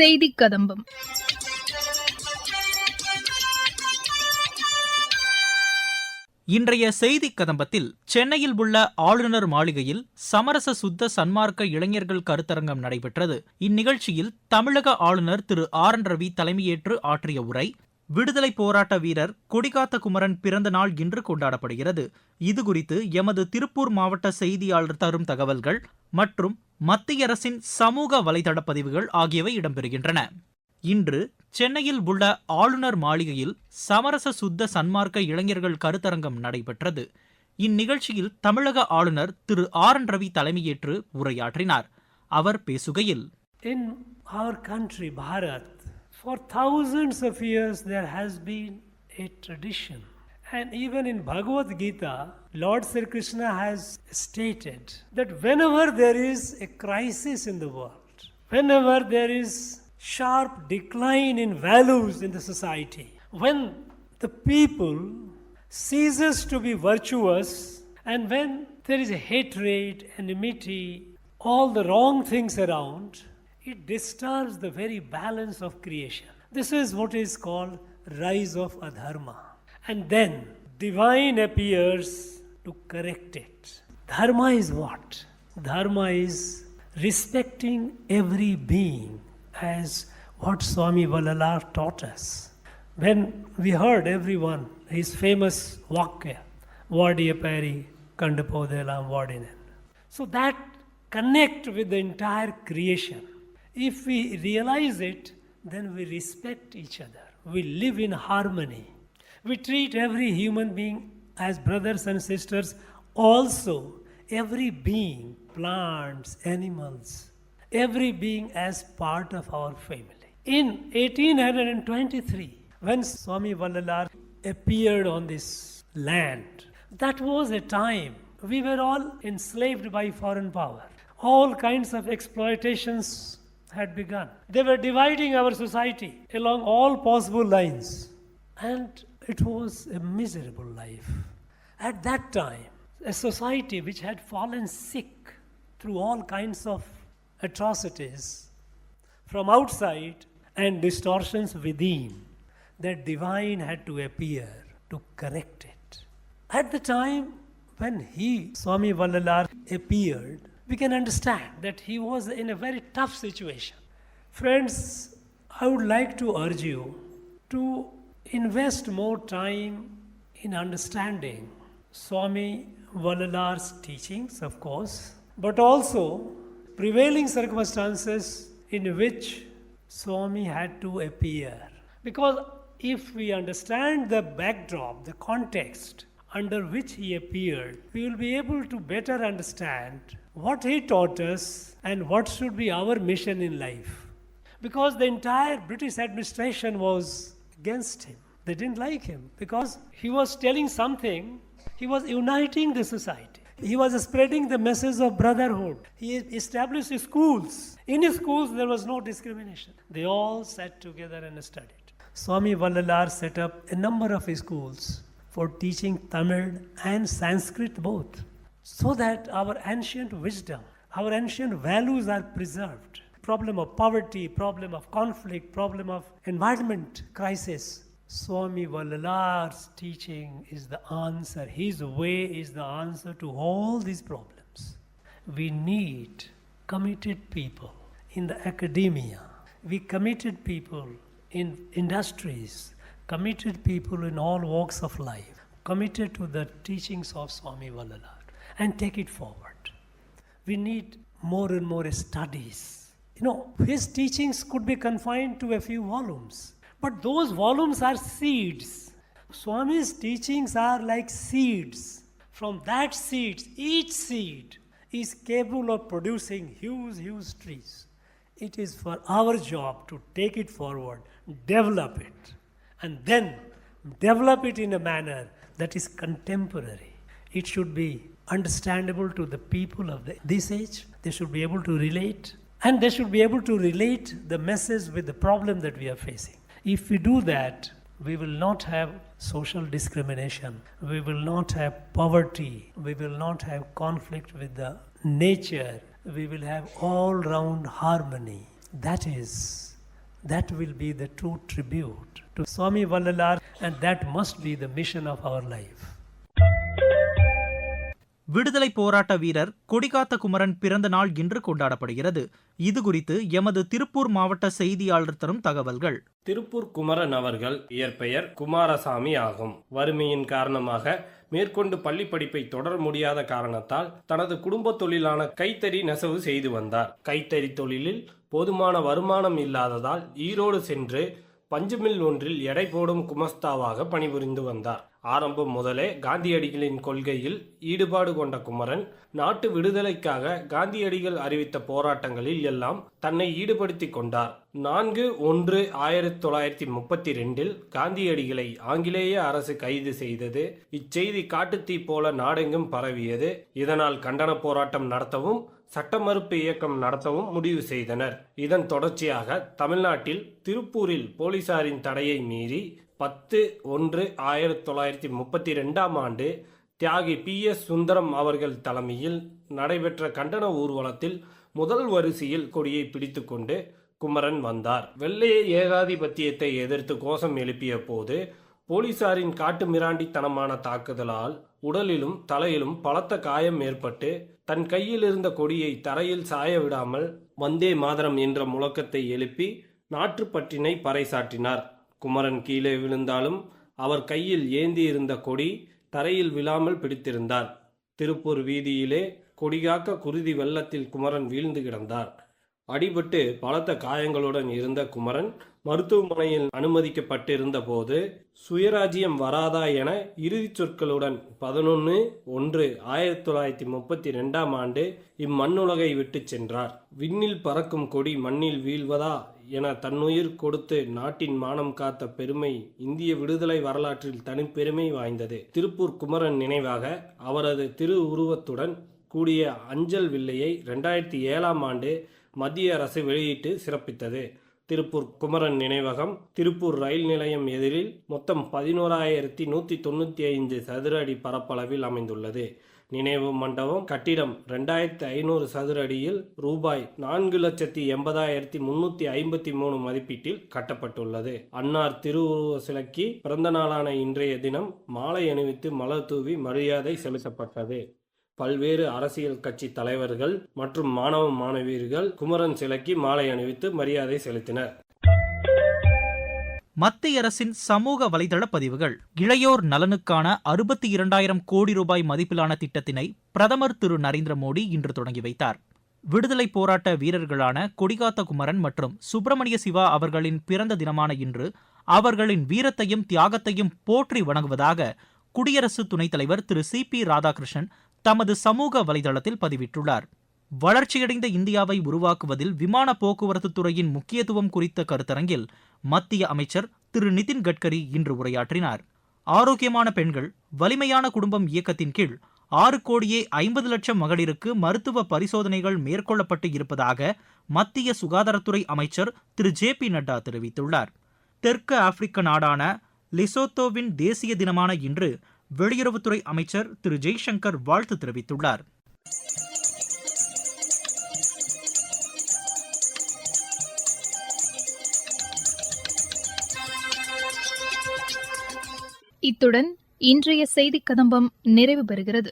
செய்தி கதம்பம் இன்றைய செய்தி கதம்பத்தில் சென்னையில் உள்ள ஆளுநர் மாளிகையில் சமரச சுத்த சன்மார்க்க இளைஞர்கள் கருத்தரங்கம் நடைபெற்றது. இந்நிகழ்ச்சியில் தமிழக ஆளுநர் திரு ஆர் என் ரவி தலைமையேற்று ஆற்றிய உரை விடுதலை போராட்ட வீரர் கொடிகாத்த குமரன் பிறந்த நாள் இன்று கொண்டாடப்படுகிறது. இதுகுறித்து எமது திருப்பூர் மாவட்ட செய்தியாளர் தரும் தகவல்கள் மற்றும் மத்திய அரசின் சமூக வலைதள பதிவுகள் ஆகியவை இடம்பெறுகின்றன. இன்று சென்னையில் உள்ள ஆளுநர் மாளிகையில் சமரச சுத்த சன்மார்க்க இளைஞர்கள் கருத்தரங்கம் நடைபெற்றது. இந்நிகழ்ச்சியில் தமிழக ஆளுநர் திரு ஆர் என் ரவி தலைமையேற்று உரையாற்றினார். அவர் பேசுகையில் In our country, Bharat, for thousands of years there has been a tradition. And even in Bhagavad Gita, Lord Sri Krishna has stated that whenever there is a crisis in the world, whenever there is sharp decline in values in the society, when the people ceases to be virtuous and when there is hatred, enmity, all the wrong things around, it disturbs the very balance of creation. This is what is called rise of adharma. And then divine appears to correct it. Dharma is what? Dharma is respecting every being as what Swami Valalar taught us. When we heard everyone, his famous Vakya, Vadiyapari Kandapodelam Vadinen. So that connect with the entire creation. If we realize it, then we respect each other. We live in harmony. We treat every human being as brothers and sisters. Also, every being, plants, animals, every being as part of our family. In 1823, when Swami Vallalar appeared on this land, that was a time we were all enslaved by foreign power. All kinds of exploitations had begun. They were dividing our society along all possible lines. And it was a miserable life. At that time, a society which had fallen sick through all kinds of atrocities from outside and distortions within, that divine had to appear to correct it. At the time when he, Swami Vallalar, appeared, we can understand that he was in a very tough situation. Friends, I would like to urge you to invest more time in understanding Swami Vallalar's teachings, of course, but also prevailing circumstances in which Swami had to appear. Because if we understand the backdrop, the context under which he appeared, we will be able to better understand what he taught us and what should be our mission in life. Because the entire British administration was against him. They didn't like him because he was telling something, he was uniting the society. He was spreading the message of brotherhood. He established schools. In his schools, there was no discrimination. They all sat together and studied. Swami Vallalar set up a number of schools for teaching Tamil and Sanskrit both, so that our ancient wisdom, our ancient values are preserved. Problem of poverty, problem of conflict, problem of environment crisis. Swami Vallalar's teaching is the answer. His way is the answer to all these problems. We need committed people in the academia. We committed people in industries, committed people in all walks of life, committed to the teachings of Swami Vallalar and take it forward. We need more and more studies. You know, his teachings could be confined to a few volumes, but those volumes are seeds. Swami's teachings are like seeds. From that seeds, each seed is capable of producing huge, huge trees. It is for our job to take it forward, develop it, and then develop it in a manner that is contemporary. It should be understandable to the people of the, this age. They should be able to relate, and they should be able to relate the message with the problem that we are facing. If we do that, we will not have social discrimination, we will not have poverty, we will not have conflict with the nature, we will have all round harmony. That is That will be the true tribute to Swami Vallalar, and that must be the mission of our life. விடுதலை போராட்ட வீரர் கொடிகாத்த குமரன் பிறந்த நாள் இன்று கொண்டாடப்படுகிறது. இது குறித்து எமது திருப்பூர் மாவட்ட செய்தியாளர் தரும் தகவல்கள். திருப்பூர் குமரன் அவர்கள் இயற்பெயர் குமாரசாமி ஆகும். வறுமையின் காரணமாக மேற்கொண்டு பள்ளி படிப்பை தொடர முடியாத காரணத்தால் தனது குடும்ப தொழிலான கைத்தறி நெசவு செய்து வந்தார். கைத்தறி தொழிலில் போதுமான வருமானம் இல்லாததால் ஈரோடு சென்று பஞ்சுமில் ஒன்றில் எடை போடும் குமஸ்தாவாக பணிபுரிந்து வந்தார். ஆரம்பம் முதலே காந்தியடிகளின் கொள்கையில் ஈடுபாடு கொண்ட குமரன் நாட்டு விடுதலைக்காக காந்தியடிகள் அறிவித்த போராட்டங்களில் எல்லாம் தன்னை ஈடுபடுத்திக் கொண்டார். நான்கு ஒன்று ஆயிரத்தி தொள்ளாயிரத்தி முப்பத்தி ரெண்டில் காந்தியடிகளை ஆங்கிலேய அரசு கைது செய்தது. இச்செய்தி காட்டுத்தீ போல நாடெங்கும் பரவியது. இதனால் கண்டன போராட்டம் நடத்தவும் சட்ட மறுப்பு இயக்கம் நடத்தவும் முடிவு செய்தனர். இதன் தொடர்ச்சியாக தமிழ்நாட்டில் திருப்பூரில் போலீசாரின் தடையை மீறி பத்து ஒன்று ஆயிரத்தி தொள்ளாயிரத்தி முப்பத்தி ரெண்டாம் ஆண்டு தியாகி பி எஸ் சுந்தரம் அவர்கள் தலைமையில் நடைபெற்ற கண்டன ஊர்வலத்தில் முதல் வரிசையில் கொடியை பிடித்துக்கொண்டு குமரன் வந்தார். வெள்ளைய ஏகாதிபத்தியத்தை எதிர்த்து கோஷம் எழுப்பிய போது போலீசாரின் காட்டு மிராண்டித்தனமான தாக்குதலால் உடலிலும் தலையிலும் பலத்த காயம் ஏற்பட்டு தன் கையில் இருந்த கொடியை தரையில் சாய விடாமல் வந்தே மாதரம் என்ற முழக்கத்தை எழுப்பி நாற்றுப்பற்றினை பறைசாற்றினார். குமரன் கீழே விழுந்தாலும் அவர் கையில் ஏந்தி இருந்த கொடி தரையில் விழாமல் பிடித்திருந்தார். திருப்பூர் வீதியிலே கொடிகாக்க குருதி வெள்ளத்தில் குமரன் வீழ்ந்து கிடந்தார். அடிபட்டு பலத்த காயங்களுடன் இருந்த குமரன் மருத்துவமனையில் அனுமதிக்கப்பட்டிருந்த போது சுயராஜ்யம் வராதா என இறுதிச் சொற்களுடன் பதினொன்று ஒன்று ஆயிரத்தி தொள்ளாயிரத்தி முப்பத்தி ரெண்டாம் ஆண்டு இம்மண்ணுலகை விட்டுச் சென்றார். விண்ணில் பறக்கும் கொடி மண்ணில் வீழ்வதா என தன்னுயிர் கொடுத்து நாட்டின் மானம் காத்த பெருமை இந்திய விடுதலை வரலாற்றில் தனிப்பெருமை வாய்ந்தது. திருப்பூர் குமரன் நினைவாக அவரது திரு உருவத்துடன் கூடிய அஞ்சல் வில்லையை ரெண்டாயிரத்தி ஏழாம் ஆண்டு மத்திய அரசு வெளியிட்டு சிறப்பித்தது. திருப்பூர் குமரன் நினைவகம் திருப்பூர் ரயில் நிலையம் எதிரில் மொத்தம் பதினோராயிரத்தி நூற்றி தொண்ணூற்றி ஐந்து சதுர அடி பரப்பளவில் அமைந்துள்ளது. நினைவு மண்டபம் கட்டிடம் ரெண்டாயிரத்தி ஐநூறு சதுர அடியில் ரூபாய் நான்கு லட்சத்தி எண்பதாயிரத்தி முன்னூற்றி ஐம்பத்தி மூணு மதிப்பீட்டில் கட்டப்பட்டுள்ளது. அன்னார் திருவுருவ சிலைக்கு பிறந்த நாளான இன்றைய தினம் மாலை அணிவித்து மலர் தூவி மரியாதை செலுத்தப்பட்டது. பல்வேறு அரசியல் கட்சி தலைவர்கள் மற்றும் மாணவ மாணவியர்கள் குமரன் சிலைக்கு மாலை அணிவித்து மரியாதை செலுத்தினர். மத்திய அரசின் சமூக வலைதள பதிவுகள். இளையோர் நலனுக்கான அறுபத்தி இரண்டாயிரம் கோடி ரூபாய் மதிப்பிலான திட்டத்தினை பிரதமர் திரு நரேந்திர மோடி இன்று தொடங்கி வைத்தார். விடுதலை போராட்ட வீரர்களான கொடிகாத்த குமரன் மற்றும் சுப்பிரமணிய சிவா அவர்களின் பிறந்த தினமான இன்று அவர்களின் வீரத்தையும் தியாகத்தையும் போற்றி வணங்குவதாக குடியரசு துணைத் தலைவர் திரு சி பி ராதாகிருஷ்ணன் தமது சமூக வலைதளத்தில் பதிவிட்டுள்ளார். வளர்ச்சியடைந்த இந்தியாவை உருவாக்குவதில் விமான போக்குவரத்து துறையின் முக்கியத்துவம் குறித்த கருத்தரங்கில் மத்திய அமைச்சர் திரு நிதின் கட்கரி இன்று உரையாற்றினார். ஆரோக்கியமான பெண்கள் வலிமையான குடும்பம் இயக்கத்தின் கீழ் ஆறு கோடியே ஐம்பது லட்சம் மகளிருக்கு மருத்துவ பரிசோதனைகள் மேற்கொள்ளப்பட்டு இருப்பதாக மத்திய சுகாதாரத்துறை அமைச்சர் திரு ஜே பி நட்டா தெரிவித்துள்ளார். தெற்கு ஆப்பிரிக்க நாடான லிசோத்தோவின் தேசிய தினமான இன்று வெளியுறவுத்துறை அமைச்சர் திரு. ஜெய்சங்கர் வாழ்த்து தெரிவித்துள்ளார். இத்துடன் இன்றைய செய்திக் கதம்பம் நிறைவு பெறுகிறது.